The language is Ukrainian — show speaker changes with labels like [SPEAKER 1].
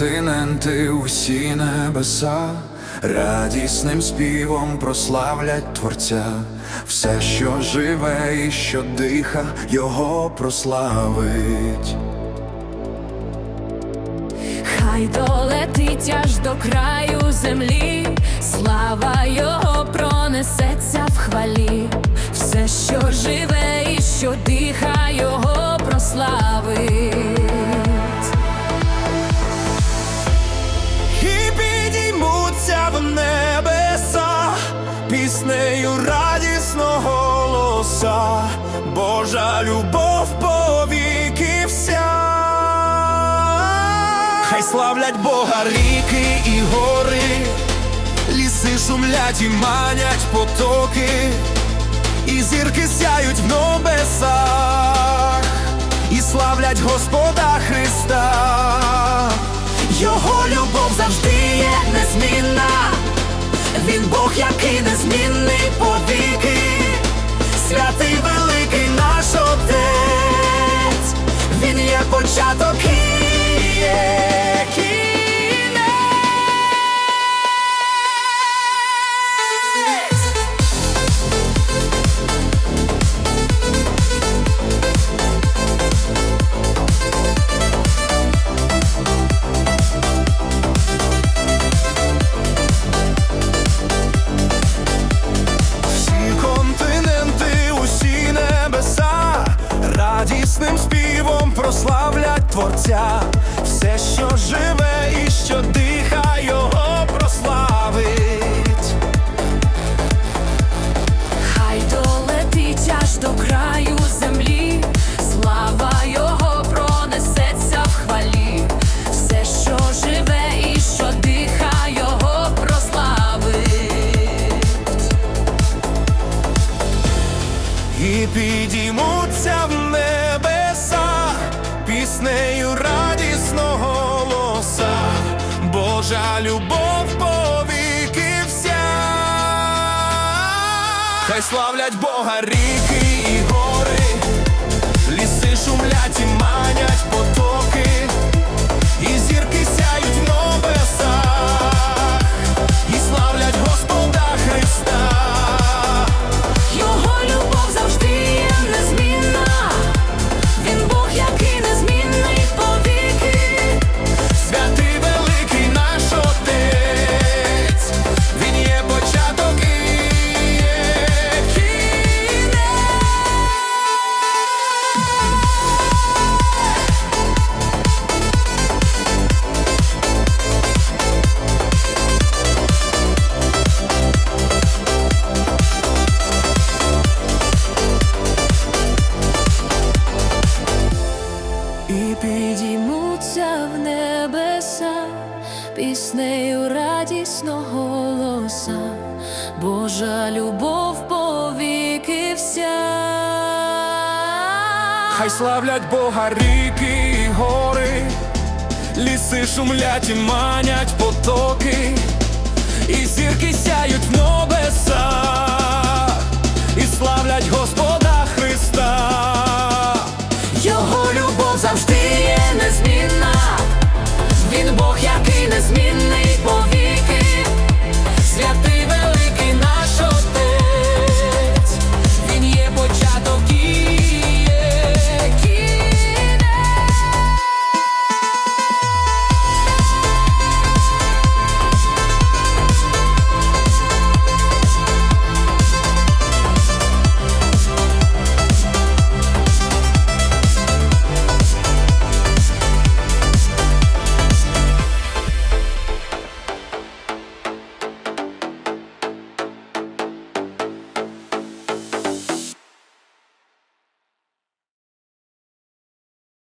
[SPEAKER 1] Континенти, усі небеса, радісним співом прославлять Творця, все, що живе і що диха, його прославить.
[SPEAKER 2] Хай долетить аж до краю землі, слава
[SPEAKER 3] Божа любов повіки вся. Хай славлять Бога ріки і гори, ліси шумлять і манять потоки, і зірки сяють в небесах, і славлять Господа Христа. Його любов завжди є незмінна, він Бог, який незмінний повіки, святий початок є прославлять Творця, все, що живе і що диха, його прославить.
[SPEAKER 2] Хай долетить аж до краю землі, слава його пронесеться в хвалі, все, що живе і що диха, його прославить.
[SPEAKER 3] І підіймуться в небеса піснею радісного голоса, Божа любов повіки вся. Хай славлять Бога ріки
[SPEAKER 2] піснею радісного голоса, Божа любов повіки вся.
[SPEAKER 3] Хай славлять Бога ріки і гори, ліси шумлять і манять потоки, і зірки сяють в